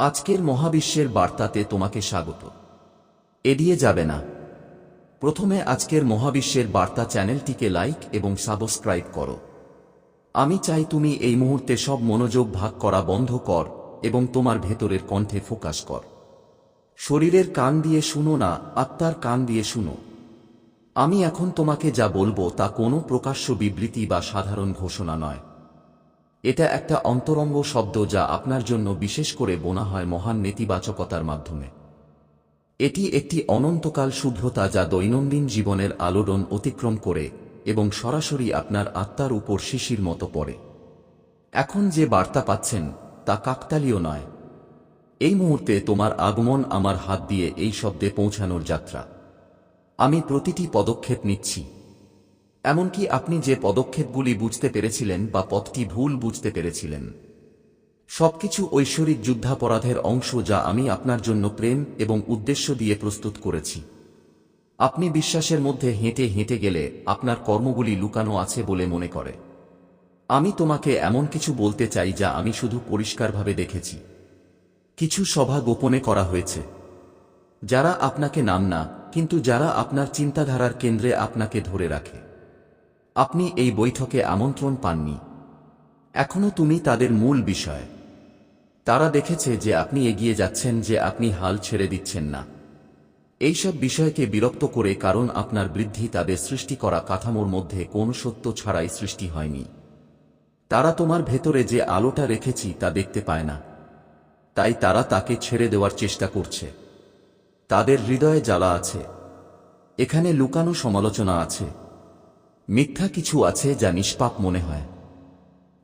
আজকের মহাবিশ্বের বার্তাতে তোমাকে স্বাগত। এড়িয়ে যাবে না। প্রথমে আজকের মহাবিশ্বের বার্তা চ্যানেলটিকে লাইক এবং সাবস্ক্রাইব করো। আমি চাই তুমি এই মুহূর্তে সব মনোযোগ ভাগ করা বন্ধ কর এবং তোমার ভেতরের কণ্ঠে ফোকাস কর। শরীরের কান দিয়ে শুনো না, আত্মার কান দিয়ে শুনো। আমি এখন তোমাকে যা বলব তা কোনো প্রকাশ্য বিবৃতি বা সাধারণ ঘোষণা নয়। এটা একটা অন্তরঙ্গ শব্দ যা আপনার জন্য বিশেষ করে বোনা হয় মহান নেতিবাচকতার মাধ্যমে। এটি একটি অনন্তকাল শুভ্রতা যা দৈনন্দিন জীবনের আলোড়ন অতিক্রম করে এবং সরাসরি আপনার আত্মার উপর শিশির মতো পড়ে। এখন যে বার্তা পাচ্ছেন, তা কাকতালীয় নয়। এই মুহূর্তে তোমার আগমন আমার হাত দিয়ে এই শব্দে পৌঁছানোর যাত্রা। আমি প্রতিটি পদক্ষেপ নিচ্ছি। এমনকি আপনি যে পদক্ষেপগুলি বুঝতে পেরেছিলেন বা পথটি ভুল বুঝতে পেরেছিলেন। সবকিছু ঐশ্বরিক যুদ্ধাপরাধের অংশ যা আমি আপনার জন্য প্রেম এবং উদ্দেশ্য দিয়ে প্রস্তুত করেছি। আপনি বিশ্বাসের মধ্যে হেঁটে হেঁটে গেলে আপনার কর্মগুলি লুকানো আছে বলে মনে করে। আমি তোমাকে এমন কিছু বলতে চাই যা আমি শুধু পরিষ্কারভাবে দেখেছি। কিছু সভা গোপনে করা হয়েছে। যারা আপনাকে নাম না, কিন্তু যারা আপনার চিন্তাধারার কেন্দ্রে আপনাকে ধরে রাখে। আপনি এই বৈঠকে আমন্ত্রণ পাননি। এখনও তুমি তাদের মূল বিষয়। তারা দেখেছে যে আপনি এগিয়ে যাচ্ছেন যে আপনি হাল ছেড়ে দিচ্ছেন না। এইসব বিষয়কে বিরক্ত করে কারণ আপনার বৃদ্ধি তাদের সৃষ্টি করা কাঠামোর মধ্যে কোন সত্য ছাড়াই সৃষ্টি হয়নি। তারা তোমার ভেতরে যে আলোটা রেখেছি তা দেখতে পায় না। তাই তারা তাকে ছেড়ে দেওয়ার চেষ্টা করছে। তাদের হৃদয়ে জ্বালা আছে। এখানে লুকানো সমালোচনা আছে। মিথ্যা কিছু আছে যা নিষ্পাপ মনে হয়।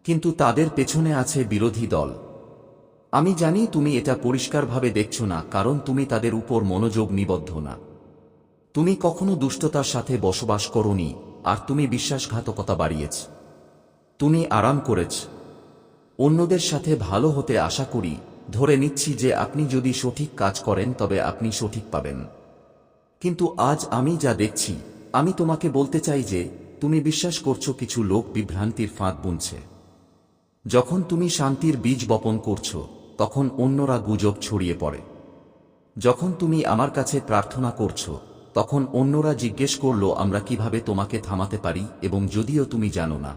কিন্তু তাদের পেছনে আছে বিরোধী দল। আমি জানি তুমি এটা পরিষ্কারভাবে দেখছ না, কারণ তুমি তাদের উপর মনোযোগ নিবদ্ধ না। তুমি কখনো দুষ্টতার সাথে বসবাস করনি, আর তুমি বিশ্বাসঘাতকতা বাড়িয়েছ। তুমি আরাম করেছ। অন্যদের সাথে ভালো হতে আশা করি, ধরে নিচ্ছি যে আপনি যদি সঠিক কাজ করেন তবে আপনি সঠিক পাবেন। কিন্তু আজ আমি যা দেখছি, আমি তোমাকে বলতে চাই যে তুমি বিশ্বাস করছ কিছু লোক বিভ্রান্তির ফাঁদ বুনছে। যখন তুমি শান্তির বীজ বপন করছ, তখন অন্যরা গুজব ছড়িয়ে পড়ে। যখন তুমি আমার কাছে প্রার্থনা করছ, তখন অন্যরা জিজ্ঞেস করল, আমরা কীভাবে তোমাকে থামাতে পারি এবং যদিও তুমি জানো না।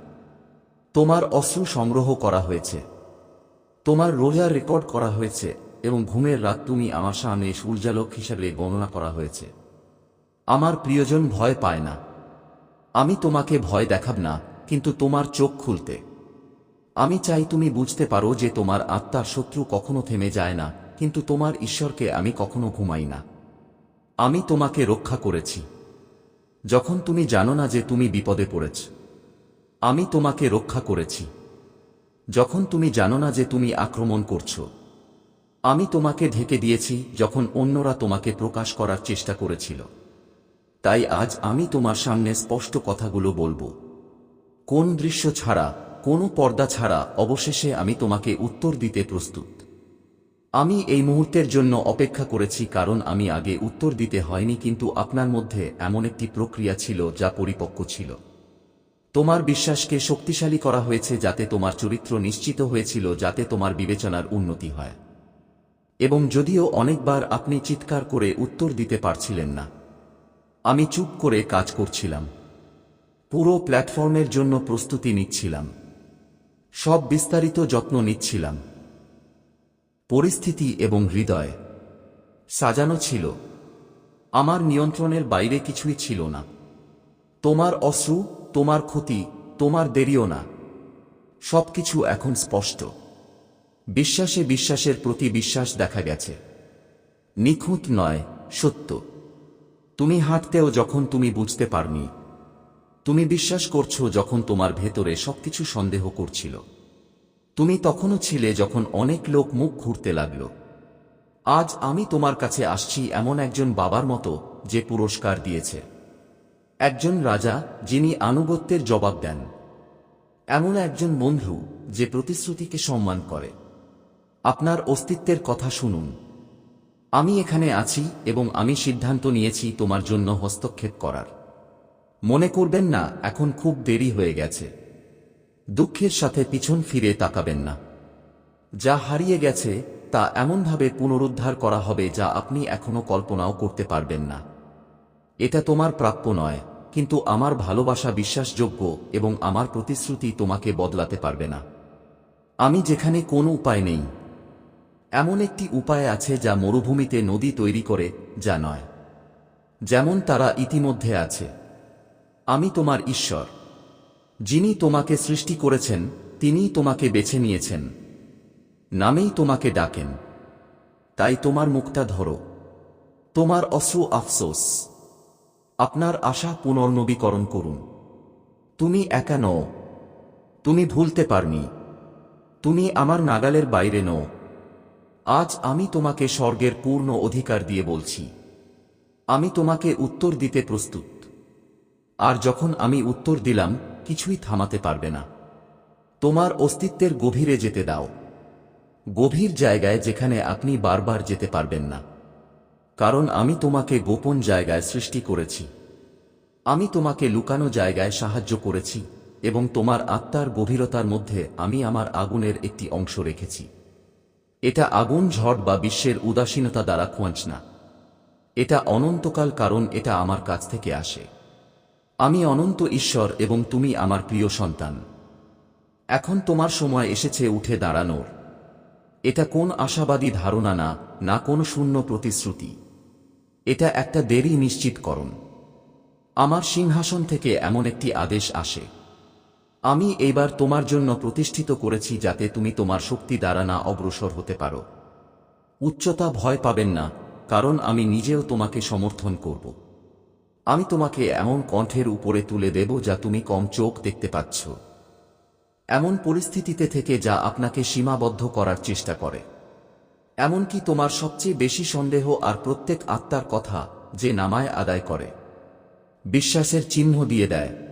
তোমার অস্ত্র সংগ্রহ করা হয়েছে। তোমার রোজা রেকর্ড করা হয়েছে এবং ঘুমের রাত তুমি আমার সামনে সূর্যালোক হিসাবে গণনা করা হয়েছে। আমার প্রিয়জন ভয় পায় না। আমি তোমাকে ভয় দেখাব না, কিন্তু তোমার চোখ খুলতে। আমি চাই তুমি বুঝতে পারো যে তোমার আত্মার শত্রু কখনো থেমে যায় না, কিন্তু তোমার ঈশ্বরকে আমি কখনো ঘুমাই না। আমি তোমাকে রক্ষা করেছি। যখন তুমি জানো না যে তুমি বিপদে পড়েছ, আমি তোমাকে রক্ষা করেছি। যখন তুমি জানো না যে তুমি আক্রমণ করছ, আমি তোমাকে ঢেকে দিয়েছি যখন অন্যরা তোমাকে প্রকাশ করার চেষ্টা করেছিল। তাই আজ আমি তোমার সামনে স্পষ্ট কথাগুলো বলব। কোন দৃশ্য ছাড়া, কোনো পর্দা ছাড়া অবশেষে আমি তোমাকে উত্তর দিতে প্রস্তুত। আমি এই মুহূর্তের জন্য অপেক্ষা করেছি কারণ আমি আগে উত্তর দিতে হয়নি কিন্তু আপনার মধ্যে এমন একটি প্রক্রিয়া ছিল যা পরিপক্ক ছিল। তোমার বিশ্বাসকে শক্তিশালী করা হয়েছে যাতে তোমার চরিত্র নিশ্চিত হয়েছিল, যাতে তোমার বিবেচনার উন্নতি হয়। এবং যদিও অনেকবার আপনি চিৎকার করে উত্তর দিতে পারছিলেন না আমি চুপ করে কাজ করছিলাম। পুরো প্ল্যাটফর্মের জন্য প্রস্তুতি নিচ্ছিলাম। সব বিস্তারিত যত্ন নিচ্ছিলাম। পরিস্থিতি এবং হৃদয়। সাজানো ছিল। আমার নিয়ন্ত্রণের বাইরে কিছুই ছিল না। তোমার অশ্রু, তোমার ক্ষতি, তোমার দেরিও না। সবকিছু এখন স্পষ্ট। বিশ্বাসে বিশ্বাসের প্রতি বিশ্বাস দেখা গেছে। নিখুঁত নয়, সত্য। তুমি হাঁটতেও যখন তুমি বুঝতে পারনি, তুমি বিশ্বাস করছ যখন তোমার ভেতরে সবকিছু সন্দেহ করছিল। তুমি তখনও ছিলে যখন অনেক লোক মুখ ঘুরতে লাগল। আজ আমি তোমার কাছে আসছি এমন একজন বাবার মতো যে পুরস্কার দিয়েছে। একজন রাজা যিনি আনুগত্যের জবাব দেন। এমন একজন বন্ধু যে প্রতিশ্রুতিকে সম্মান করে। আপনার অস্তিত্বের কথা শুনুন। আমি এখানে আছি এবং আমি সিদ্ধান্ত নিয়েছি তোমার জন্য হস্তক্ষেপ করার। মনে করবেন না, এখন খুব দেরি হয়ে গেছে। দুঃখের সাথে পিছন ফিরে তাকাবেন না। যা হারিয়ে গেছে, তা এমনভাবে পুনরুদ্ধার করা হবে যা আপনি এখনও কল্পনাও করতে পারবেন না। এটা তোমার প্রাপ্য নয়, কিন্তু আমার ভালোবাসা বিশ্বাসযোগ্য এবং আমার প্রতিশ্রুতি তোমাকে বদলাতে পারবে না। আমি যেখানে কোনো উপায় নেই এমন একটি উপায় আছে যা মরুভূমিতে নদী তৈরি করে, যা নয়। যেমন তারা ইতিমধ্যে আছে। আমি তোমার ঈশ্বর। যিনি তোমাকে সৃষ্টি করেছেন, তিনিই তোমাকে বেছে নিয়েছেন। নামেই তোমাকে ডাকেন। তাই তোমার মুখটা ধরো। তোমার অশ্রু আফসোস। আপনার আশা পুনর্নবীকরণ করুন। তুমি একা নও। তুমি ভুলতে পারনি। তুমি আমার নাগালের বাইরে নও। আজ আমি তোমাকে স্বর্গের পূর্ণ অধিকার দিয়ে বলছি। আমি তোমাকে উত্তর দিতে প্রস্তুত। আর যখন আমি উত্তর দিলাম, কিছুই থামাতে পারবে না। তোমার অস্তিত্বের গভীরে যেতে দাও। গভীর জায়গায় যেখানে আপনি বারবার যেতে পারবেন না। কারণ আমি তোমাকে গোপন জায়গায় সৃষ্টি করেছি। আমি তোমাকে লুকানো জায়গায় সাহায্য করেছি এবং তোমার আত্মার গভীরতার মধ্যে আমি আমার আগুনের একটি অংশ রেখেছি। এটা আগুন, ঝড় বা বিশ্বের উদাসীনতা দ্বারা খোঁজ না। এটা অনন্তকাল কারণ এটা আমার কাছ থেকে আসে। আমি অনন্ত ঈশ্বর এবং তুমি আমার প্রিয় সন্তান। এখন তোমার সময় এসেছে উঠে দাঁড়ানোর। এটা কোন আশাবাদী ধারণা না না কোন শূন্য প্রতিশ্রুতি। এটা একটা দেরি নিশ্চিতকরণ আমার সিংহাসন থেকে এমন একটি আদেশ আসে। আমি এইবার তোমার জন্য প্রতিষ্ঠিত করেছি যাতে তুমি তোমার শক্তি দ্বারা না অগ্রসর হতে পারো। উচ্চতা ভয় পাবেন না, কারণ আমি নিজেও তোমাকে সমর্থন করব। আমি তোমাকে এমন কণ্ঠের উপরে তুলে দেব যা তুমি কম চোখ দেখতে পাচ্ছ। এমন পরিস্থিতিতে থেকে যা আপনাকে সীমাবদ্ধ করার চেষ্টা করে। এমনকি তোমার সবচেয়ে বেশি সন্দেহ আর প্রত্যেক আত্মার কথা যে নামায় আদায় করে। বিশ্বাসের চিহ্ন দিয়ে দেয়।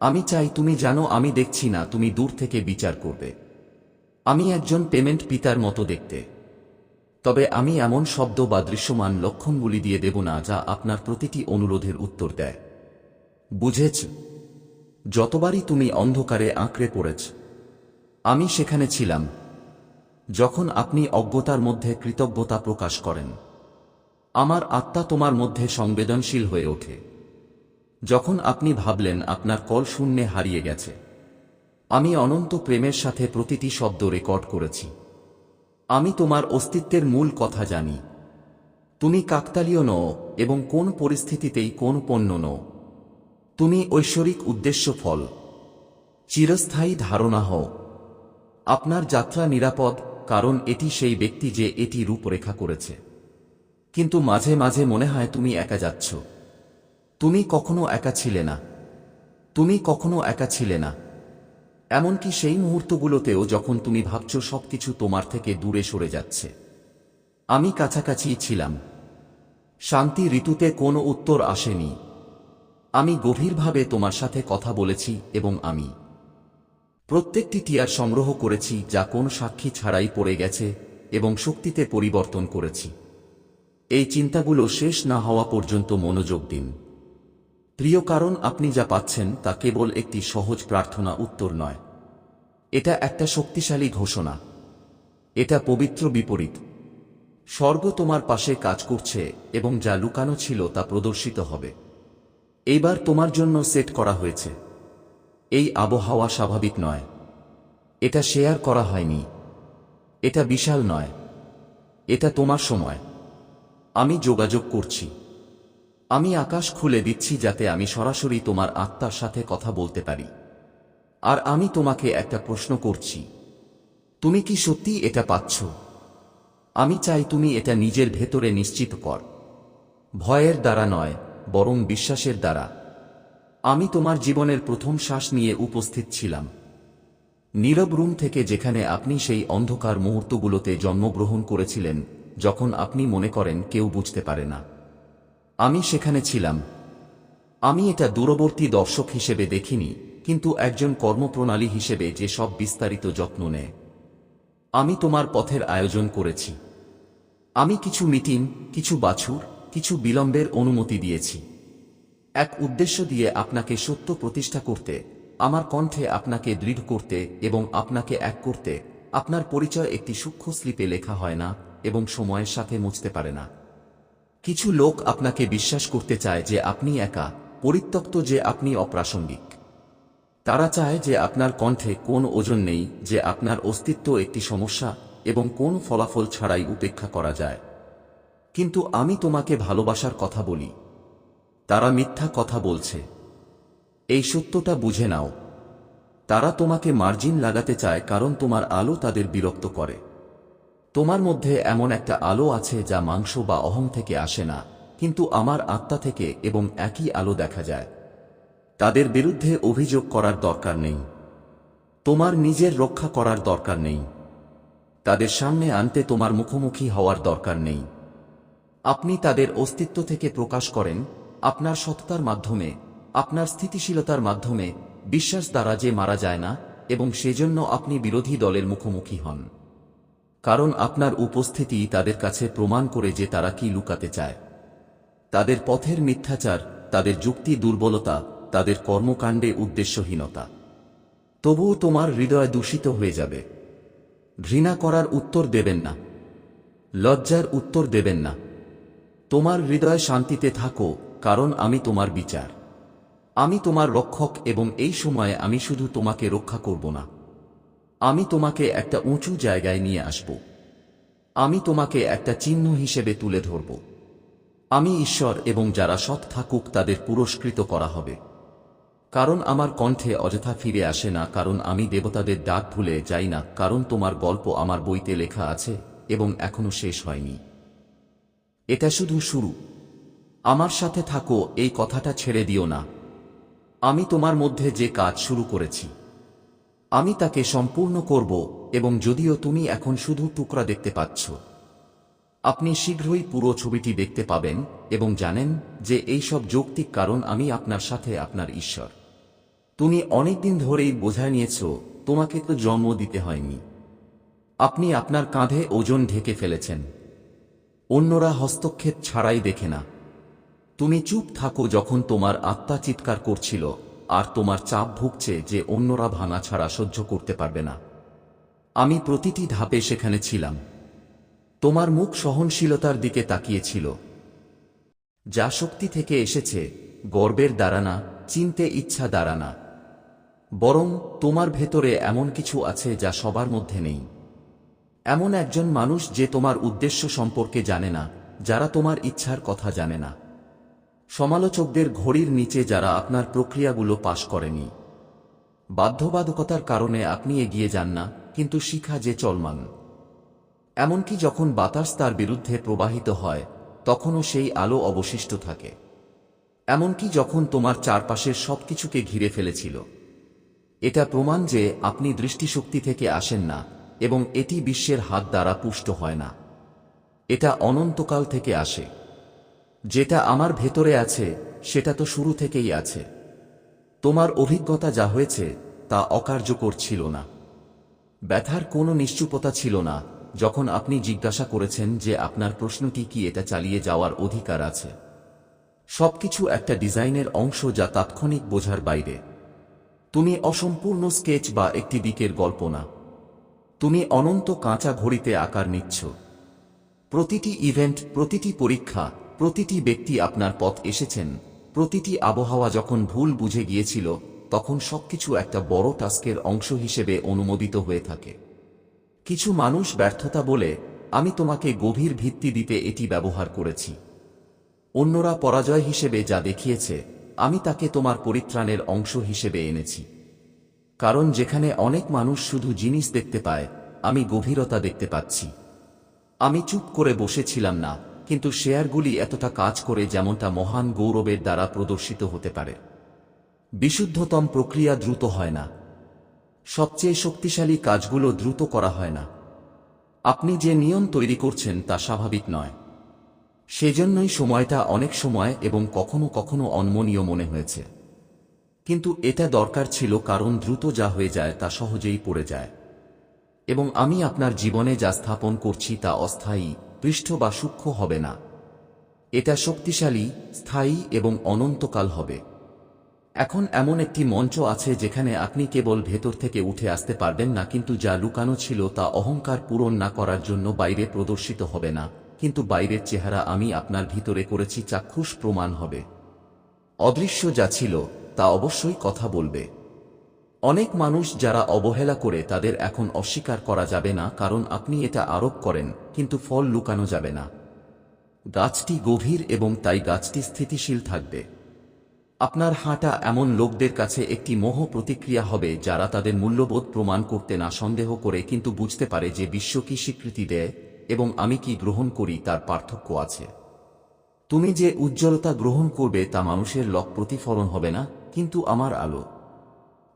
আমি চাই তুমি জানো আমি দেখছি না, তুমি দূর থেকে বিচার করবে। আমি একজন পেমেন্ট পিতার মতো দেখতে। তবে আমি এমন শব্দ বা দৃশ্যমান লক্ষণগুলি দিয়ে দেব না যা আপনার প্রতিটি অনুরোধের উত্তর দেয়। বুঝেছ? যতবারই তুমি অন্ধকারে আঁকড়ে পড়েছ, আমি সেখানে ছিলাম, যখন আপনি অজ্ঞতার মধ্যে কৃতজ্ঞতা প্রকাশ করেন। আমার আত্মা তোমার মধ্যে সংবেদনশীল হয়ে ওঠে। যখন আপনি ভাবলেন আপনার কল শূন্যে হারিয়ে গেছে, আমি অনন্ত প্রেমের সাথে প্রতিটি শব্দ রেকর্ড করেছি। আমি তোমার অস্তিত্বের মূল কথা জানি। তুমি কাকতালীয় নও এবং কোন পরিস্থিতিতেই কোন পণ্য নও। তুমি ঐশ্বরিক উদ্দেশ্য ফল। চিরস্থায়ী ধারণা হও। আপনার যাত্রা নিরাপদ, কারণ এটি সেই ব্যক্তি যে এটি রূপরেখা করেছে। কিন্তু মাঝে মাঝে মনে হয় তুমি একা যাচ্ছ। তুমি কখনো একা ছিলে না। তুমি কখনো একা ছিলে না। এমনকি সেই মুহূর্তগুলোতেও যখন তুমি ভাবছ সবকিছু তোমার থেকে দূরে সরে যাচ্ছে। আমি কাছাকাছি ছিলাম। শান্তি ঋতুতে কোনো উত্তর আসেনি। আমি গভীরভাবে তোমার সাথে কথা বলেছি এবং আমি প্রত্যেকটি টিয়ার সংগ্রহ করেছি যা কোন সাক্ষী ছাড়াই পড়ে গেছে এবং শক্তিতে পরিবর্তন করেছি। এই চিন্তাগুলো শেষ না হওয়া পর্যন্ত মনোযোগ দিন। প্রিয় কারণ আপনি যা পাচ্ছেন তা কেবল একটি সহজ প্রার্থনা উত্তর নয়। এটা একটা শক্তিশালী ঘোষণা। এটা পবিত্র বিপরীত। স্বর্গ তোমার পাশে কাজ করছে এবং যা লুকানো ছিল তা প্রদর্শিত হবে। এইবার তোমার জন্য সেট করা হয়েছে। এই আবহাওয়া স্বাভাবিক নয়। এটা শেয়ার করা হয়নি। এটা বিশাল নয়। এটা তোমার সময়। আমি যোগাযোগ করছি। আমি আকাশ খুলে দিচ্ছি যাতে আমি সরাসরি তোমার আত্মার সাথে কথা বলতে পারি। আর আমি তোমাকে একটা প্রশ্ন করছি। তুমি কি সত্যি এটা পাচ্ছ? আমি চাই তুমি এটা নিজের ভেতরে নিশ্চিত কর। ভয়ের দ্বারা নয়, বরং বিশ্বাসের দ্বারা। আমি তোমার জীবনের প্রথম শ্বাস নিয়ে উপস্থিত ছিলাম। নীরব রুম থেকে যেখানে আপনি সেই অন্ধকার মুহূর্তগুলোতে জন্মগ্রহণ করেছিলেন, যখন আপনি মনে করেন কেউ বুঝতে পারে না। আমি সেখানে ছিলাম। আমি এটা দূরবর্তী দর্শক হিসেবে দেখিনি, কিন্তু একজন কর্মপ্রণালী হিসেবে যে সব বিস্তারিত যত্ন নেয়। আমি তোমার পথের আয়োজন করেছি। আমি কিছু মিটিং, কিছু বাছুর, কিছু বিলম্বের অনুমতি দিয়েছি। এক উদ্দেশ্য দিয়ে আপনাকে সত্য প্রতিষ্ঠা করতে, আমার কণ্ঠে আপনাকে দৃঢ় করতে এবং আপনাকে এক করতে, আপনার পরিচয় একটি সূক্ষ্ম স্লিপে লেখা হয় না এবং সময়ের সাথে মুছতে পারে না। কিছু লোক আপনাকে বিশ্বাস করতে চায় যে আপনি একা, পরিত্যক্ত যে আপনি অপ্রাসঙ্গিক। তারা চায় যে আপনার কণ্ঠে কোন ওজন নেই, যে আপনার অস্তিত্ব একটি সমস্যা এবং কোন ফলাফল ছাড়াই উপেক্ষা করা যায়। কিন্তু আমি তোমাকে ভালোবাসার কথা বলি। তারা মিথ্যা কথা বলছে। এই সত্যটা বুঝে নাও। তারা তোমাকে মার্জিন লাগাতে চায় কারণ তোমার আলো তাদের বিরক্ত করে। তোমার মধ্যে এমন একটা আলো আছে যা মাংস বা অহং থেকে আসে না, কিন্তু আমার আত্মা থেকে এবং একই আলো দেখা যায়। তাদের বিরুদ্ধে অভিযোগ করার দরকার নেই। তোমার নিজের রক্ষা করার দরকার নেই। তাদের সামনে আনতে তোমার মুখোমুখি হওয়ার দরকার নেই। আপনি তাদের অস্তিত্ব থেকে প্রকাশ করেন, আপনার সততার মাধ্যমে, আপনার স্থিতিশীলতার মাধ্যমে, বিশ্বাস দ্বারা যে মারা যায় না, এবং সেজন্য আপনি বিরোধী দলের মুখোমুখি হন। কারণ আপনার উপস্থিতি তাদের কাছে প্রমাণ করে যে তারা কি লুকাতে চায়। তাদের পথের মিথ্যাচার, তাদের যুক্তি দুর্বলতা, তাদের কর্মকাণ্ডে উদ্দেশ্যহীনতা। তবুও তোমার হৃদয় দূষিত হয়ে যাবে। ঘৃণা করার উত্তর দেবেন না। লজ্জার উত্তর দেবেন না। তোমার হৃদয় শান্তিতে থাকো, কারণ আমি তোমার বিচার। আমি তোমার রক্ষক এবং এই সময়ে আমি শুধু তোমাকে রক্ষা করব না। আমি তোমাকে একটা উঁচু জায়গায় নিয়ে আসব। আমি তোমাকে একটা চিহ্ন হিসেবে তুলে ধরব। আমি ঈশ্বর এবং যারা সৎ থাকুক তাদের পুরস্কৃত করা হবে। কারণ আমার কণ্ঠে অযথা ফিরে আসে না, কারণ আমি দেবতাদের ডাক ভুলে যাই না, কারণ তোমার গল্প আমার বইতে লেখা আছে এবং এখনও শেষ হয়নি। এটা শুধু শুরু। আমার সাথে থাকো, এই কথাটা ছেড়ে দিও না। আমি তোমার মধ্যে যে কাজ শুরু করেছি। আমি তাকে সম্পূর্ণ করব এবং যদিও তুমি এখন শুধু টুকরা দেখতে পাচ্ছ। আপনি শীঘ্রই পুরো ছবিটি দেখতে পাবেন এবং জানেন যে এই সব যৌক্তিক কারণ আমি আপনার সাথে আপনার ঈশ্বর। তুমি অনেকদিন ধরেই বোঝায় নিয়েছ, তোমাকে তো জন্ম দিতে হয়নি। আপনি আপনার কাঁধে ওজন ঢেকে ফেলেছেন। অন্যরা হস্তক্ষেপ ছাড়াই দেখে না। তুমি চুপ থাকো যখন তোমার আত্মা চিৎকার করছিল। আর তোমার চাপ ভুগছে যে অন্যরা ভাঙা ছাড়া সহ্য করতে পারবে না। আমি প্রতিটি ধাপে সেখানে ছিলাম। তোমার মুখ সহনশীলতার দিকে তাকিয়েছিল। যা শক্তি থেকে এসেছে, গর্বের দ্বারা না চিনতে ইচ্ছা দ্বারা না বরং তোমার ভেতরে এমন কিছু আছে যা সবার মধ্যে নেই। এমন একজন মানুষ যে তোমার উদ্দেশ্য সম্পর্কে জানে না, যারা তোমার ইচ্ছার কথা জানে না। সমালোচকদের ঘড়ির নিচে যারা আপনার প্রক্রিয়াগুলো পাশ করেনি। বাধ্যবাধকতার কারণে আপনি এগিয়ে যান না, কিন্তু শিখা যে চলমান। এমনকি যখন বাতাস তার বিরুদ্ধে প্রবাহিত হয়, তখনও সেই আলো অবশিষ্ট থাকে। এমনকি যখন তোমার চারপাশের সবকিছুকে ঘিরে ফেলেছিল। এটা প্রমাণ যে আপনি দৃষ্টিশক্তি থেকে আসেন না, এবং এটি বিশ্বের হাত দ্বারা পুষ্ট হয় না। এটা অনন্তকাল থেকে আসে। যেটা আমার ভেতরে আছে, সেটা তো শুরু থেকেই আছে। তোমার অভিজ্ঞতা যা হয়েছে, তা অকার্যকর ছিল না। ব্যথার কোনো নিশ্চুপতা ছিল না, যখন আপনি জিজ্ঞাসা করেছেন যে আপনার প্রশ্নটি কি, এটা চালিয়ে যাওয়ার অধিকার আছে। সবকিছু একটা ডিজাইনের অংশ যা তাৎক্ষণিক বোঝার বাইরে। তুমি অসম্পূর্ণ স্কেচ বা একটি দিকের গল্প না। তুমি অনন্ত কাঁচা ঘড়িতে আকার নিচ্ছ। প্রতিটি ইভেন্ট, প্রতিটি পরীক্ষা প্রতিটি ব্যক্তি আপনার পথ এসেছেন। প্রতিটি আবহাওয়া যখন ভুল বুঝে গিয়েছিল, তখন সবকিছু একটা বড় টাস্কের অংশ হিসেবে অনুমোদিত হয়ে থাকে। কিছু মানুষ ব্যর্থতা বলে, আমি তোমাকে গভীর ভিত্তি দিতে এটি ব্যবহার করেছি। অন্যরা পরাজয় হিসেবে যা দেখিয়েছে, আমি তাকে তোমার পরিত্রাণের অংশ হিসেবে এনেছি। কারণ যেখানে অনেক মানুষ শুধু জিনিস দেখতে পায়, আমি গভীরতা দেখতে পাচ্ছি। আমি চুপ করে বসেছিলাম না। কিন্তু শেয়ারগুলি এতটা কাজ করে যেমনটা মহান গৌরবের দ্বারা প্রদর্শিত হতে পারে। বিশুদ্ধতম প্রক্রিয়া দ্রুত হয় না। সবচেয়ে শক্তিশালী কাজগুলো দ্রুত করা হয় না। আপনি যে নিয়ম তৈরি করছেন তা স্বাভাবিক নয়। সেজন্যই সময়টা অনেক সময় এবং কখনো কখনো অনমনীয় মনে হয়েছে। কিন্তু এটা দরকার ছিল কারণ দ্রুত যা হয়ে যায় তা সহজেই পড়ে যায়। এবং আমি আপনার জীবনে যা স্থাপন করছি তা অস্থায়ী পৃষ্ঠ বা সূক্ষ্ম হবে না। এটা শক্তিশালী, স্থায়ী এবং অনন্তকাল হবে। এখন এমন একটি মঞ্চ আছে যেখানে আপনি কেবল ভেতর থেকে উঠে আসতে পারবেন না, কিন্তু যা লুকানো ছিল তা অহংকার পূরণ না করার জন্য বাইরে প্রদর্শিত হবে না, কিন্তু বাইরের চেহারা আমি আপনার ভিতরে করেছি, চাক্ষুষ প্রমাণ হবে। অদৃশ্য যা ছিল তা অবশ্যই কথা বলবে। অনেক মানুষ যারা অবহেলা করে তাদের এখন অস্বীকার করা যাবে না কারণ আপনি এটা আরোপ করেন, কিন্তু ফল লুকানো যাবে না। গাছটি গভীর এবং তাই গাছটি স্থিতিশীল থাকবে। আপনার হাঁটা এমন লোকদের কাছে একটি মোহ প্রতিক্রিয়া হবে যারা তাদের মূল্যবোধ প্রমাণ করতে না সন্দেহ করে কিন্তু বুঝতে পারে যে বিশ্ব কি স্বীকৃতি দেয় এবং আমি কি গ্রহণ করি তার পার্থক্য আছে। তুমি যে উজ্জ্বলতা গ্রহণ করবে তা মানুষের লক প্রতিফলন হবে না, কিন্তু আমার আলো।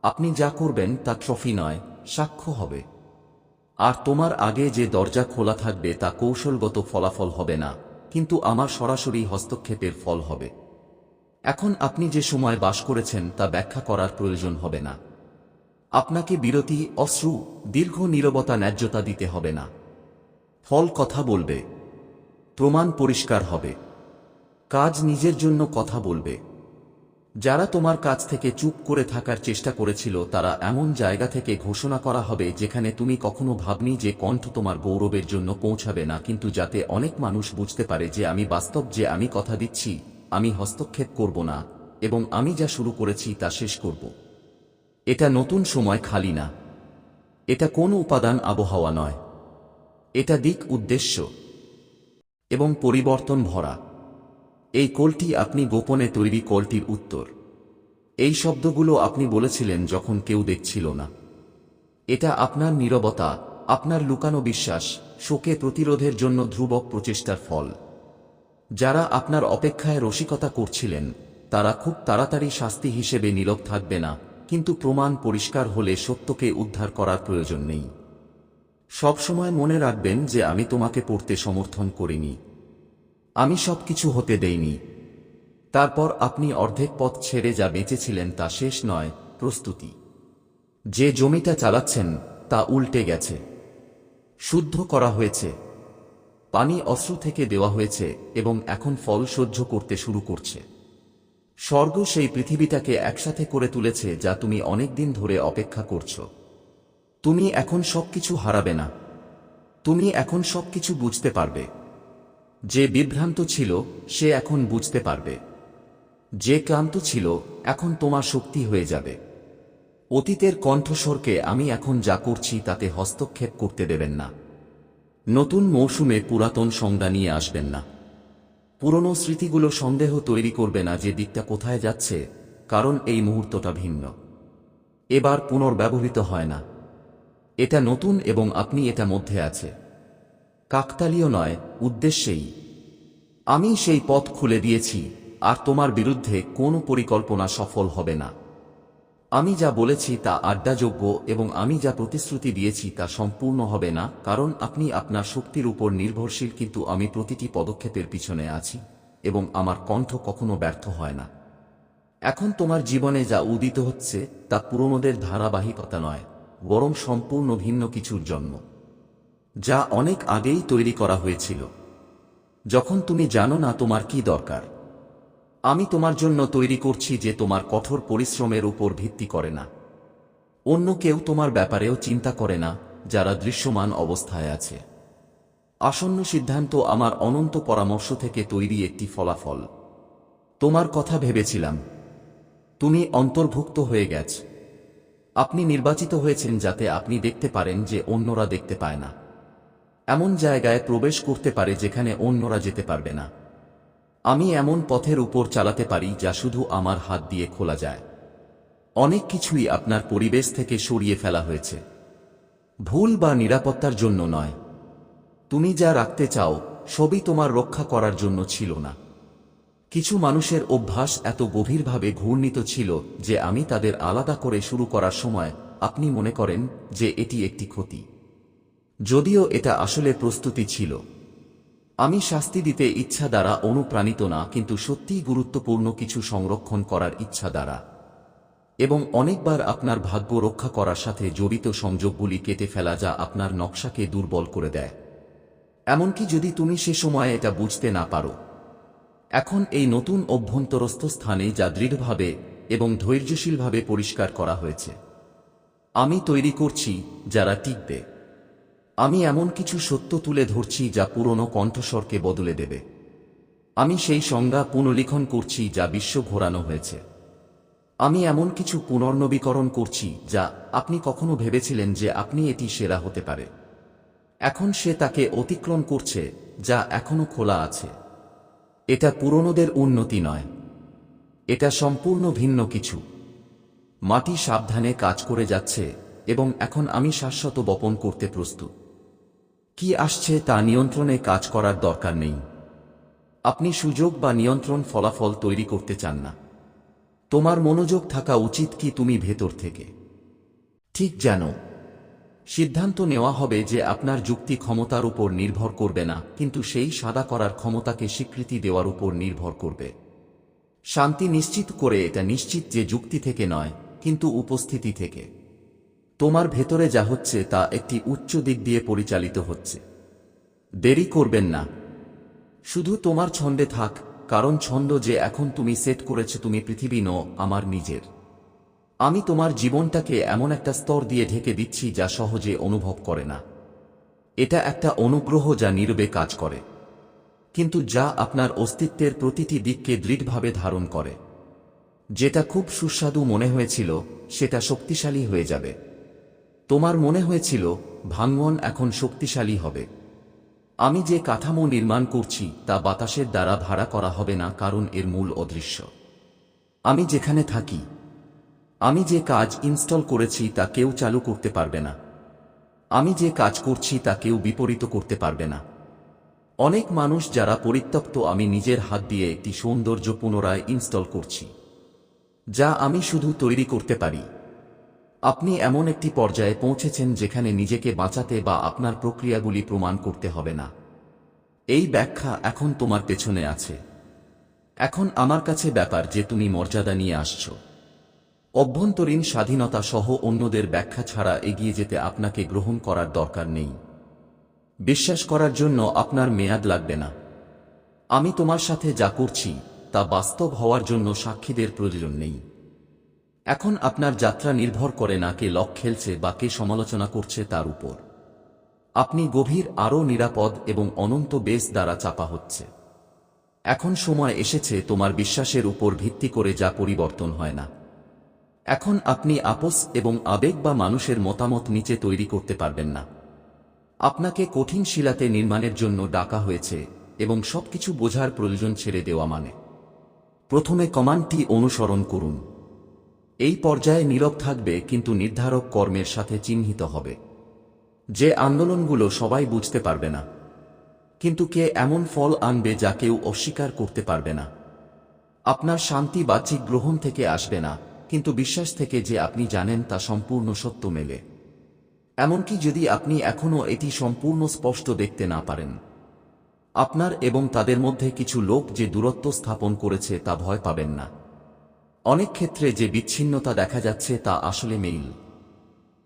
আপনি যা করবেন তা ট্রফি নয়, সাক্ষ্য হবে। আর তোমার আগে যে দরজা খোলা থাকবে তা কৌশলগত ফলাফল হবে না, কিন্তু আমার সরাসরি হস্তক্ষেপের ফল হবে। এখন আপনি যে সময় বাস করেছেন তা ব্যাখ্যা করার প্রয়োজন হবে না। আপনাকে বিরতি, অশ্রু, দীর্ঘ নীরবতা, ন্যায্যতা দিতে হবে না। ফল কথা বলবে। প্রমাণ পরিষ্কার হবে। কাজ নিজের জন্য কথা বলবে। যারা তোমার কাছ থেকে চুপ করে থাকার চেষ্টা করেছিল, তারা এমন জায়গা থেকে ঘোষণা করা হবে যেখানে তুমি কখনো ভাবনি যে কণ্ঠ তোমার গৌরবের জন্য পৌঁছাবে না, কিন্তু যাতে অনেক মানুষ বুঝতে পারে যে আমি বাস্তব, যে আমি কথা দিচ্ছি, আমি হস্তক্ষেপ করব না, এবং আমি যা শুরু করেছি তা শেষ করব। এটা নতুন সময় খালি না। এটা কোন উপাদান আবহাওয়া নয়। এটা দিক উদ্দেশ্য। এবং পরিবর্তন ভরা। এই কলটি আপনি গোপনে তৈরি কলটির উত্তর। এই শব্দগুলো আপনি বলেছিলেন যখন কেউ দেখছিল না। এটা আপনার নীরবতা, আপনার লুকানো বিশ্বাস, শোকে প্রতিরোধের জন্য ধ্রুবক প্রচেষ্টার ফল। যারা আপনার অপেক্ষায় রসিকতা করছিলেন, তারা খুব তাড়াতাড়ি শাস্তি হিসেবে নীরব থাকবে না, কিন্তু প্রমাণ পরিষ্কার হলে সত্যকে উদ্ধার করার প্রয়োজন নেই। সবসময় মনে রাখবেন যে আমি তোমাকে পড়তে সমর্থন করিনি। আমি সবকিছু হতে দেইনি। তারপর আপনি অর্ধেক পথ ছেড়ে যা বেঁচেছিলেন তা শেষ নয়, প্রস্তুতি। যে জমিটা চালাচ্ছেন, তা উল্টে গেছে। শুদ্ধ করা হয়েছে। পানি অস্ত্র থেকে দেওয়া হয়েছে এবং এখন ফল সহ্য করতে শুরু করছে। স্বর্গ সেই পৃথিবীটাকে একসাথে করে তুলেছে যা তুমি অনেক দিন ধরে অপেক্ষা করছ। তুমি এখন সবকিছু হারাবে না। তুমি এখন সবকিছু বুঝতে পারবে। যে বিভ্রান্ত ছিল, সে এখন বুঝতে পারবে। যে ক্লান্ত ছিল, এখন তোমার শক্তি হয়ে যাবে। অতীতের কণ্ঠস্বরকে আমি এখন যা করছি তাতে হস্তক্ষেপ করতে দেবেন না। নতুন মৌসুমে পুরাতন সংজ্ঞা নিয়ে আসবেন না। পুরনো স্মৃতিগুলো সন্দেহ তৈরি করবে না যে দিকটা কোথায় যাচ্ছে, কারণ এই মুহূর্তটা ভিন্ন। এবার পুনর্ব্যবহৃত হয় না। এটা নতুন এবং আপনি এটা মধ্যে আছে। কাকতালীয় নয়, উদ্দেশ্যেই। আমি সেই পথ খুলে দিয়েছি, আর তোমার বিরুদ্ধে কোনো পরিকল্পনা সফল হবে না। আমি যা বলেছি তা আড্ডাযোগ্য এবং আমি যা প্রতিশ্রুতি দিয়েছি তা সম্পূর্ণ হবে না, কারণ আপনি আপনার শক্তির উপর নির্ভরশীল, কিন্তু আমি প্রতিটি পদক্ষেপের পিছনে আছি এবং আমার কণ্ঠ কখনো ব্যর্থ হয় না। এখন তোমার জীবনে যা উদিত হচ্ছে, তা পুরনোদের ধারাবাহিকতা নয়, বরং সম্পূর্ণ ভিন্ন কিছুর জন্ম। যা অনেক আগেই তৈরি করা হয়েছিল। যখন তুমি জানো না তোমার কি দরকার, আমি তোমার জন্য তৈরি করছি যে তোমার কঠোর পরিশ্রমের উপর ভিত্তি করে না। অন্য কেউ তোমার ব্যাপারেও চিন্তা করে না, যারা দৃশ্যমান অবস্থায় আছে। আসন্ন সিদ্ধান্ত আমার অনন্ত পরামর্শ থেকে তৈরি একটি ফলাফল। তোমার কথা ভেবেছিলাম। তুমি অন্তর্ভুক্ত হয়ে গেছ। আপনি নির্বাচিত হয়েছেন যাতে আপনি দেখতে পারেন যে অন্যরা দেখতে পায় না। এমন জায়গায় প্রবেশ করতে পারে যেখানে অন্যরা যেতে পারবে না। আমি এমন পথের উপর চালাতে পারি যা শুধু আমার হাত দিয়ে খোলা যায়। অনেক কিছুই আপনার পরিবেশ থেকে সরিয়ে ফেলা হয়েছে। ভুল বা নিরাপত্তার জন্য নয়। তুমি যা রাখতে চাও, সবই তোমার রক্ষা করার জন্য ছিল না। কিছু মানুষের অভ্যাস এত গভীরভাবে ঘূর্ণিত ছিল যে আমি তাদের আলাদা করে শুরু করার সময় আপনি মনে করেন যে এটি একটি ক্ষতি। যদিও এটা আসলে প্রস্তুতি ছিল। আমি শাস্তি দিতে ইচ্ছা দ্বারা অনুপ্রাণিত না, কিন্তু সত্যিই গুরুত্বপূর্ণ কিছু সংরক্ষণ করার ইচ্ছা দ্বারা। এবং অনেকবার আপনার ভাগ্য রক্ষা করার সাথে জড়িত সংযোগগুলি কেটে ফেলা যা আপনার নকশাকে দুর্বল করে দেয়। এমনকি যদি তুমি সে সময় এটা বুঝতে না পারো। এখন এই নতুন অভ্যন্তরস্থ স্থানে যা দৃঢ়ভাবে এবং ধৈর্যশীলভাবে পরিষ্কার করা হয়েছে। আমি তৈরি করছি যারা টিকবে। আমি এমন কিছু সত্য তুলে ধরছি যা পুরনো কণ্ঠস্বরকে বদলে দেবে। আমি সেই সংজ্ঞা পুনর্লিখন করছি যা বিশ্ব ঘোরানো হয়েছে। আমি এমন কিছু পুনর্নবীকরণ করছি যা আপনি কখনো ভেবেছিলেন যে আপনি এটি সেরা হতে পারে। এখন সে তাকে অতিক্রম করছে, যা এখনও খোলা আছে। এটা পুরনোদের উন্নতি নয়। এটা সম্পূর্ণ ভিন্ন কিছু। মাটি সাবধানে কাজ করে যাচ্ছে, এবং এখন আমি শাশ্বত বপন করতে প্রস্তুত। কি আসছে তা নিয়ন্ত্রণে কাজ করার দরকার নেই। আপনি সুযোগ বা নিয়ন্ত্রণ ফলাফল তৈরি করতে চান না। তোমার মনোযোগ থাকা উচিত কি তুমি ভেতর থেকে। ঠিক যেন। সিদ্ধান্ত নেওয়া হবে যে আপনার যুক্তি ক্ষমতার উপর নির্ভর করবে না, কিন্তু সেই সাদা করার ক্ষমতাকে স্বীকৃতি দেওয়ার উপর নির্ভর করবে। শান্তি নিশ্চিত করে এটা নিশ্চিত যে যুক্তি থেকে নয়, কিন্তু উপস্থিতি থেকে। তোমার ভেতরে যা হচ্ছে তা একটি উচ্চ দিক দিয়ে পরিচালিত হচ্ছে। দেরি করবেন না। শুধু তোমার ছন্দে থাক, কারণ ছন্দ যে এখন তুমি সেট করেছে তুমি পৃথিবী ন আমার নিজের। আমি তোমার জীবনটাকে এমন একটা স্তর দিয়ে ঢেকে দিচ্ছি যা সহজে অনুভব করে না। এটা একটা অনুগ্রহ যা নীরবে কাজ করে। কিন্তু যা আপনার অস্তিত্বের প্রতিটি দিককে দৃঢ়ভাবে ধারণ করে। যেটা খুব সুস্বাদু মনে হয়েছিল, সেটা শক্তিশালী হয়ে যাবে। তোমার মনে হয়েছিল, ভাঙ্গন এখন শক্তিশালী হবে। আমি যে কাঠামো নির্মাণ করছি, তা বাতাসের দ্বারা ভাড়া করা হবে না, কারণ এর মূল অদৃশ্য। আমি যেখানে থাকি, আমি যে কাজ ইনস্টল করেছি, তা কেউ চালু করতে পারবে না। আমি যে কাজ করছি, তা কেউ বিপরীত করতে পারবে না। অনেক মানুষ যারা পরিত্যক্ত, আমি নিজের হাত দিয়ে একটি সৌন্দর্য পুনরায় ইনস্টল করছি, যা আমি শুধু তৈরি করতে পারি। আপনি এমন একটি পর্যায়ে পৌঁছেছেন যেখানে নিজেকে বাঁচাতে বা আপনার প্রক্রিয়াগুলি প্রমাণ করতে হবে না। এই ব্যাখ্যা এখন তোমার পেছনে আছে। এখন আমার কাছে ব্যাপার যে তুমি মর্যাদা নিয়ে আসছ। অভ্যন্তরীণ স্বাধীনতা সহ অন্যদের ব্যাখ্যা ছাড়া এগিয়ে যেতে আপনাকে গ্রহণ করার দরকার নেই। বিশ্বাস করার জন্য আপনার মেয়াদ লাগবে না। আমি তোমার সাথে যা করছি, তা বাস্তব হওয়ার জন্য সাক্ষীদের প্রয়োজন নেই। এখন আপনার যাত্রা নির্ভর করে না কে লক খেলছে বা কে সমালোচনা করছে তার উপর। আপনি গভীর, আরও নিরাপদ এবং অনন্ত বেস দ্বারা চাপা হচ্ছে। এখন সময় এসেছে তোমার বিশ্বাসের উপর ভিত্তি করে যা পরিবর্তন হয় না। এখন আপনি আপোস এবং আবেগ বা মানুষের মতামত নিচে তৈরি করতে পারবেন না। আপনাকে কঠিন শিলাতে নির্মাণের জন্য ডাকা হয়েছে এবং সবকিছু বোঝার প্রয়োজন ছেড়ে দেওয়া মানে। প্রথমে কমান্ডটি অনুসরণ করুন। এই পর্যায়ে নীরব থাকবে কিন্তু নির্ধারক কর্মের সাথে চিহ্নিত হবে। যে আন্দোলনগুলো সবাই বুঝতে পারবে না। কিন্তু কে এমন ফল আনবে যা কেউ অস্বীকার করতে পারবে না। আপনার শান্তি বাহ্যিক গ্রহণ থেকে আসবে না, কিন্তু বিশ্বাস থেকে যে আপনি জানেন তা সম্পূর্ণ সত্য মেলে। এমনকি যদি আপনি এখনও এটি সম্পূর্ণ স্পষ্ট দেখতে না পারেন। আপনার এবং তাদের মধ্যে কিছু লোক যে দূরত্ব স্থাপন করেছে তা ভয় পাবেন না। অনেক ক্ষেত্রে যে বিচ্ছিন্নতা দেখা যাচ্ছে তা আসলে মেইল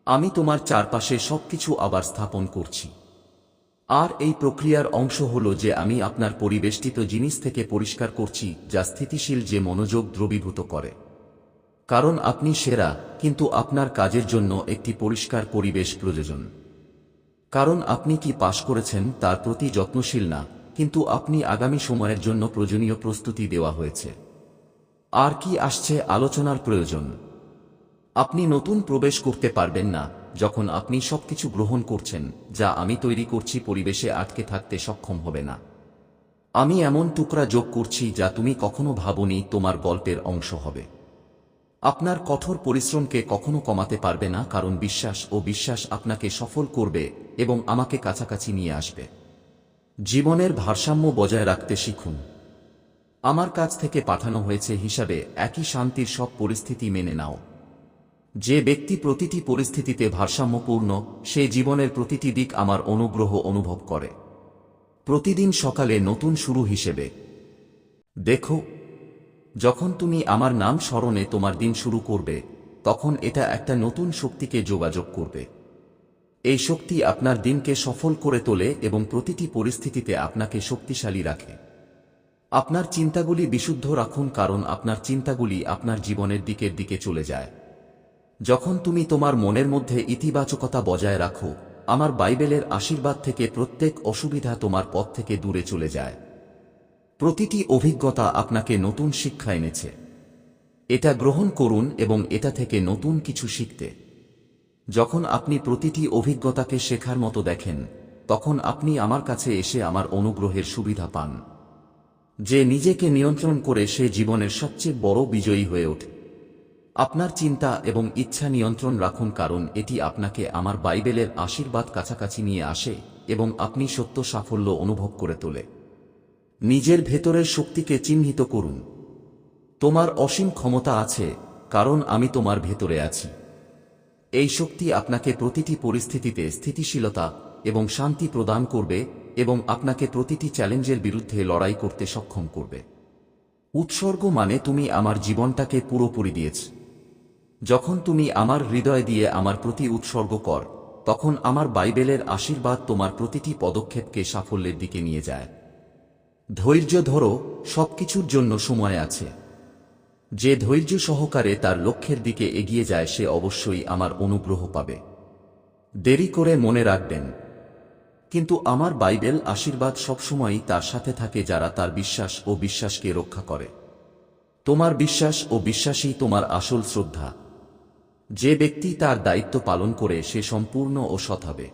আমি তোমার চারপাশে সবকিছু আবার স্থাপন করছি। আর এই প্রক্রিয়ার অংশ হল যে আমি আপনার পরিবেষ্টিত জিনিস থেকে পরিষ্কার করছি, যা স্থিতিশীল যে মনোযোগ দ্রবীভূত করে। কারণ আপনি সেরা, কিন্তু আপনার কাজের জন্য একটি পরিষ্কার পরিবেশ প্রয়োজন। কারণ আপনি কি পাশ করেছেন তার প্রতি যত্নশীল না, কিন্তু আপনি আগামী সময়ের জন্য প্রয়োজনীয় প্রস্তুতি দেওয়া হয়েছে। আর কি আসছে আলোচনার প্রয়োজন? আপনি নতুন প্রবেশ করতে পারবেন না যখন আপনি সবকিছু গ্রহণ করছেন, যা আমি তৈরি করছি পরিবেশে আটকে থাকতে সক্ষম হবে না। আমি এমন টুকরা যোগ করছি যা তুমি কখনো ভাবনি তোমার গল্পের অংশ হবে। আপনার কঠোর পরিশ্রমকে কখনো কমাতে পারবে না কারণ বিশ্বাস ও বিশ্বাস আপনাকে সফল করবে এবং আমাকে কাছাকাছি নিয়ে আসবে। জীবনের ভারসাম্য বজায় রাখতে শিখুন। আমার কাছ থেকে পাঠানো হয়েছে হিসাবে একই শান্তির সব পরিস্থিতি মেনে নাও। যে ব্যক্তি প্রতিটি পরিস্থিতিতে ভারসাম্যপূর্ণ, সে জীবনের প্রতিটি দিক আমার অনুগ্রহ অনুভব করে। প্রতিদিন সকালে নতুন শুরু হিসেবে। দেখো, যখন তুমি আমার নাম স্মরণে তোমার দিন শুরু করবে, তখন এটা একটা নতুন শক্তিকে যোগাযোগ করবে। এই শক্তি আপনার দিনকে সফল করে তোলে এবং প্রতিটি পরিস্থিতিতে আপনাকে শক্তিশালী রাখে। আপনার চিন্তাগুলি বিশুদ্ধ রাখুন কারণ আপনার চিন্তাগুলি আপনার জীবনের দিকের দিকে চলে যায়। যখন তুমি তোমার মনের মধ্যে ইতিবাচকতা বজায় রাখো, আমার বাইবেলের আশীর্বাদ থেকে প্রত্যেক অসুবিধা তোমার পথ থেকে দূরে চলে যায়। প্রতিটি অভিজ্ঞতা আপনাকে নতুন শিক্ষা এনেছে। এটা গ্রহণ করুন এবং এটা থেকে নতুন কিছু শিখতে। যখন আপনি প্রতিটি অভিজ্ঞতাকে শেখার মতো দেখেন, তখন আপনি আমার কাছে এসে আমার অনুগ্রহের সুবিধা পান। যে নিজেকে নিয়ন্ত্রণ করে সে জীবনের সবচেয়ে বড় বিজয়ী হয়ে ওঠে। আপনার চিন্তা এবং ইচ্ছা নিয়ন্ত্রণ রাখুন কারণ এটি আপনাকে আমার বাইবেলের আশীর্বাদ কাছাকাছি নিয়ে আসে এবং আপনি সত্য সাফল্য অনুভব করে তোলে। নিজের ভেতরের শক্তিকে চিহ্নিত করুন। তোমার অসীম ক্ষমতা আছে, কারণ আমি তোমার ভেতরে আছি। এই শক্তি আপনাকে প্রতিটি পরিস্থিতিতে স্থিতিশীলতা এবং শান্তি প্রদান করবে এবং আপনাকে প্রতিটি চ্যালেঞ্জের বিরুদ্ধে লড়াই করতে সক্ষম করবে। উৎসর্গ মানে তুমি আমার জীবনটাকে পুরোপুরি দিয়েছ। যখন তুমি আমার হৃদয় দিয়ে আমার প্রতি উৎসর্গ কর, তখন আমার বাইবেলের আশীর্বাদ তোমার প্রতিটি পদক্ষেপকে সাফল্যের দিকে নিয়ে যায়। ধৈর্য ধরো, সবকিছুর জন্য সময় আছে। যে ধৈর্য সহকারে তার লক্ষ্যের দিকে এগিয়ে যায়, সে অবশ্যই আমার অনুগ্রহ পাবে। দেরি করে মনে রাখবেন কিন্তু আমার বাইবেল আশীর্বাদ সবসময়ই তার সাথে থাকে যারা তার বিশ্বাস ও বিশ্বাসকে রক্ষা করে। তোমার বিশ্বাস ও বিশ্বাসই তোমার আসল শ্রদ্ধা। যে ব্যক্তি তার দায়িত্ব পালন করে, সে সম্পূর্ণ ও সৎ হবে।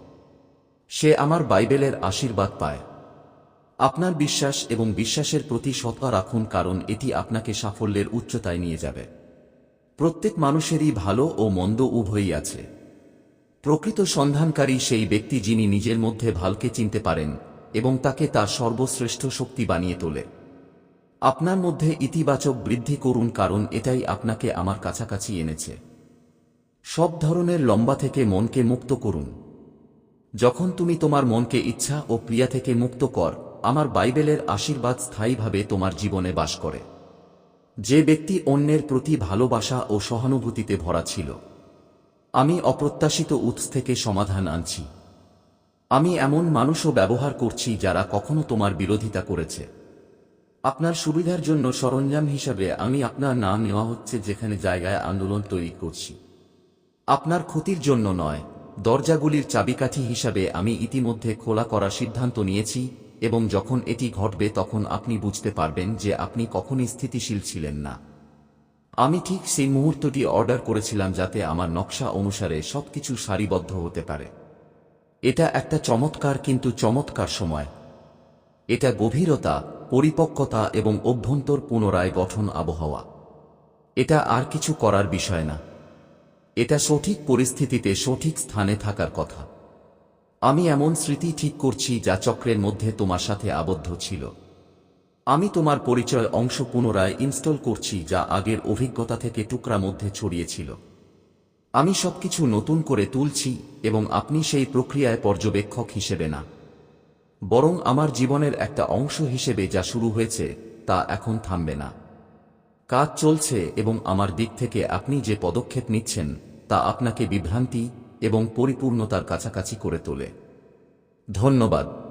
সে আমার বাইবেলের আশীর্বাদ পায়। আপনার বিশ্বাস এবং বিশ্বাসের প্রতি সত্তা রাখুন, কারণ এটি আপনাকে সাফল্যের উচ্চতায় নিয়ে যাবে। প্রত্যেক মানুষেরই ভালো ও মন্দ উভয়ই আছে। প্রকৃত সন্ধানকারী সেই ব্যক্তি যিনি নিজের মধ্যে ভালকে চিনতে পারেন এবং তাকে তার সর্বশ্রেষ্ঠ শক্তি বানিয়ে তোলে। আপনার মধ্যে ইতিবাচক বৃদ্ধি করুন কারণ এটাই আপনাকে আমার কাছাকাছি এনেছে। সব ধরনের লম্বা থেকে মনকে মুক্ত করুন। যখন তুমি তোমার মনকে ইচ্ছা ও প্রিয়া থেকে মুক্ত কর, আমার বাইবেলের আশীর্বাদ স্থায়ীভাবে তোমার জীবনে বাস করে। যে ব্যক্তি অন্যের প্রতি ভালোবাসা ও সহানুভূতিতে ভরা ছিল। আমি অপ্রত্যাশিত উৎস থেকে সমাধান আনছি। আমি এমন মানুষও ব্যবহার করছি যারা কখনো তোমার বিরোধিতা করেছে। আপনার সুবিধার জন্য সরঞ্জাম হিসাবে আমি আপনার নাম নেওয়া হচ্ছে যেখানে জায়গায় আন্দোলন তৈরি করছি। আপনার ক্ষতির জন্য নয়, দরজাগুলির চাবিকাঠি হিসাবে আমি ইতিমধ্যে খোলা করার সিদ্ধান্ত নিয়েছি এবং যখন এটি ঘটবে তখন আপনি বুঝতে পারবেন যে আপনি কখনই স্থিতিশীল ছিলেন না। আমি ঠিক সেই মুহূর্তটি অর্ডার করেছিলাম যাতে আমার নকশা অনুসারে সবকিছু সারিবদ্ধ হতে পারে। এটা একটা চমৎকার কিন্তু চমৎকার সময়। এটা গভীরতা, পরিপক্কতা এবং অভ্যন্তর পুনরায় গঠন আবহাওয়া। এটা আর কিছু করার বিষয় না। এটা সঠিক পরিস্থিতিতে সঠিক স্থানে থাকার কথা। আমি এমন স্মৃতি ঠিক করছি যা চক্রের মধ্যে তোমার সাথে আবদ্ধ ছিল। আমি তোমার পরিচয় অংশ পুনরায় ইনস্টল করছি যা আগের অভিজ্ঞতা থেকে টুকরা মধ্যে ছড়িয়েছিল আমি সবকিছু নতুন করে তুলছি এবং আপনি সেই প্রক্রিয়ায় পর্যবেক্ষক হিসেবে না। বরং আমার জীবনের একটা অংশ হিসেবে যা শুরু হয়েছে, তা এখন থামবে না। কাজ চলছে এবং আমার দিক থেকে আপনি যে পদক্ষেপ নিচ্ছেন, তা আপনাকে বিভ্রান্তি এবং পরিপূর্ণতার কাছাকাছি করে তোলে। ধন্যবাদ।